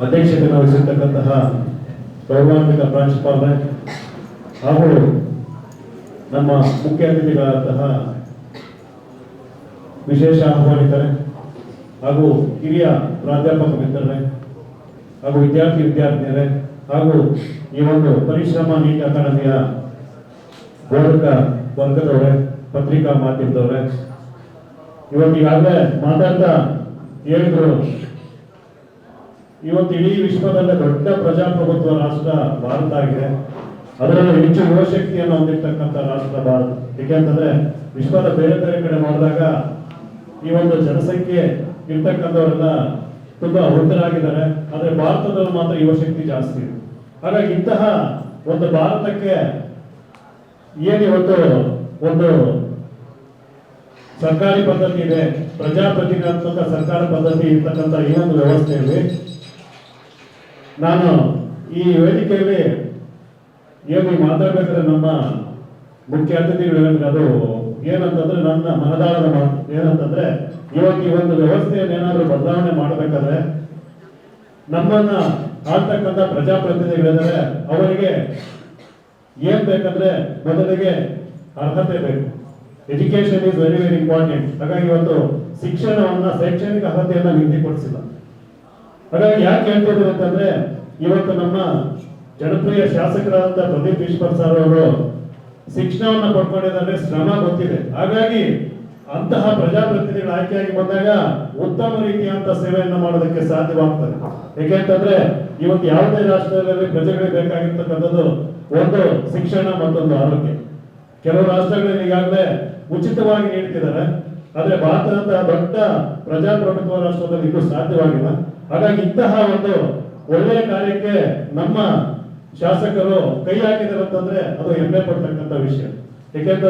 ಅಧ್ಯಕ್ಷತೆಯನ್ನು ವಹಿಸಿರ್ತಕ್ಕಂತಹ ಗೌರವಾನ್ವಿತ ಪ್ರಾಂಶುಪಾಲರೇ ಹಾಗೂ ನಮ್ಮ ಮುಖ್ಯ ಅತಿಥಿಗಳಾದಂತಹ ವಿಶೇಷ ಆಹ್ವಾನಿತರೆ ಹಾಗೂ ಹಿರಿಯ ಪ್ರಾಧ್ಯಾಪಕ ಮಿತ್ರರೇ ಹಾಗೂ ವಿದ್ಯಾರ್ಥಿ ವಿದ್ಯಾರ್ಥಿನಿಯರೇ ಹಾಗೂ ಈ ಒಂದು ಪರಿಶ್ರಮ ನೀತಿ ಅಕಾಡೆಮಿಯ ಬೋಧಕ ವರ್ಗದವರೇ, ಪತ್ರಿಕಾ ಮಾಧ್ಯಮದವರೇ, ಇವತ್ತು ಈಗಾಗಲೇ ಮಾತಾಡ್ತಾ ಹೇಳಿದ್ರು ಇವತ್ತು ಇಡೀ ವಿಶ್ವದಲ್ಲೇ ದೊಡ್ಡ ಪ್ರಜಾಪ್ರಭುತ್ವ ರಾಷ್ಟ್ರ ಭಾರತ ಆಗಿದೆ. ಅದರಲ್ಲೂ ಹೆಚ್ಚು ಯುವಶಕ್ತಿಯನ್ನು ಹೊಂದಿರತಕ್ಕಂಥ ರಾಷ್ಟ್ರ ಭಾರತ. ಏಕೆಂತಂದ್ರೆ ವಿಶ್ವದ ಬೇರೆ ಬೇರೆ ಕಡೆ ನೋಡಿದಾಗ ಈ ಒಂದು ಜನಸಂಖ್ಯೆ ಇರ್ತಕ್ಕಂಥವರೆಲ್ಲ ತುಂಬಾ ವೃದ್ಧರಾಗಿದ್ದಾರೆ ಆದರೆ ಭಾರತದಲ್ಲಿ ಮಾತ್ರ ಯುವಶಕ್ತಿ ಜಾಸ್ತಿ ಇದೆ. ಹಾಗಾಗಿ ಇಂತಹ ಒಂದು ಭಾರತಕ್ಕೆ ಏನು ಇವತ್ತು ಒಂದು ಸರ್ಕಾರಿ ಪದ್ಧತಿ ಇದೆ ಪ್ರಜಾಪ್ರತಿನಿಧಾತ್ಮಕ ಸರ್ಕಾರ ಪದ್ಧತಿ ಇರ್ತಕ್ಕಂಥ ಈ ಒಂದು ವ್ಯವಸ್ಥೆಯಲ್ಲಿ ನಾನು ಈ ವೇದಿಕೆಯಲ್ಲಿ ಏನು ಮಾತಾಡ್ಬೇಕಾದ್ರೆ ನಮ್ಮ ಮುಖ್ಯ ಅತಿಥಿಗಳು ಹೇಳಿದ್ರೆ ಅದು ಏನಂತಂದ್ರೆ ನನ್ನ ಮನದಾಳದ ಮಾತು. ಏನಂತಂದ್ರೆ ಇವತ್ತು ಈ ಒಂದು ವ್ಯವಸ್ಥೆಯನ್ನು ಏನಾದರೂ ಬದಲಾವಣೆ ಮಾಡಬೇಕಾದ್ರೆ ನಮ್ಮನ್ನ ಆಳ್ತಕ್ಕಂಥ ಪ್ರಜಾಪ್ರತಿನಿಧಿಗಳಿದ್ದಾರೆ, ಅವರಿಗೆ ಏನ್ ಬೇಕಂದ್ರೆ ಮೊದಲಿಗೆ ಅರ್ಹತೆ ಬೇಕು. Education is very very important ಹಾಗಾಗಿ ಇವತ್ತು ಶಿಕ್ಷಣವನ್ನ ಶೈಕ್ಷಣಿಕ ಅರ್ಹತೆಯನ್ನ ನಿಗದಿಪಡಿಸಿಲ್ಲ. ಹಾಗಾಗಿ ಯಾಕೆ ಹೇಳ್ತಿದ್ರು ಅಂತಂದ್ರೆ, ಇವತ್ತು ನಮ್ಮ ಜನಪ್ರಿಯ ಶಾಸಕರಾದಂತ ಪ್ರದೀಪ್ ಈಶ್ವರ್ ಸರ್ ಅವರು ಶಿಕ್ಷಣವನ್ನ ಪಡ್ಕೊಂಡಿದ್ದಾರೆ, ಶ್ರಮ ಗೊತ್ತಿದೆ. ಹಾಗಾಗಿ ಅಂತಹ ಪ್ರಜಾಪ್ರತಿನಿಧಿಗಳು ಆಯ್ಕೆಯಾಗಿ ಬಂದಾಗ ಉತ್ತಮ ರೀತಿಯಂತ ಸೇವೆಯನ್ನ ಮಾಡೋದಕ್ಕೆ ಸಾಧ್ಯವಾಗ್ತದೆ. ಏಕೆಂತಂದ್ರೆ ಇವತ್ತು ಯಾವುದೇ ರಾಷ್ಟ್ರಗಳಲ್ಲಿ ಪ್ರಜೆಗಳಿಗೆ ಬೇಕಾಗಿರ್ತಕ್ಕಂಥದ್ದು ಒಂದು ಶಿಕ್ಷಣ ಮತ್ತೊಂದು ಆರೋಗ್ಯ. ಕೆಲವು ರಾಷ್ಟ್ರಗಳಲ್ಲಿ ಈಗಾಗಲೇ ಉಚಿತವಾಗಿ ನೀಡ್ತಿದ್ದಾರೆ. ಆದ್ರೆ ಭಾರತದಂತಹ ದೊಡ್ಡ ಪ್ರಜಾಪ್ರಭುತ್ವ ರಾಷ್ಟ್ರದಲ್ಲಿ ಇದು ಸಾಧ್ಯವಾಗಿಲ್ಲ. ಹಾಗಾಗಿ ಇಂತಹ ಒಂದು ಒಳ್ಳೆಯ ಕಾರ್ಯಕ್ಕೆ ನಮ್ಮ ಶಾಸಕರು ಕೈ ಹಾಕಿದ್ದಾರೆ ಅಂತಂದ್ರೆ ಅದು ಹೆಮ್ಮೆ ಪಡ್ತಕ್ಕಂಥ ವಿಷಯ. ಯಾಕೆಂತಂದ್ರೆ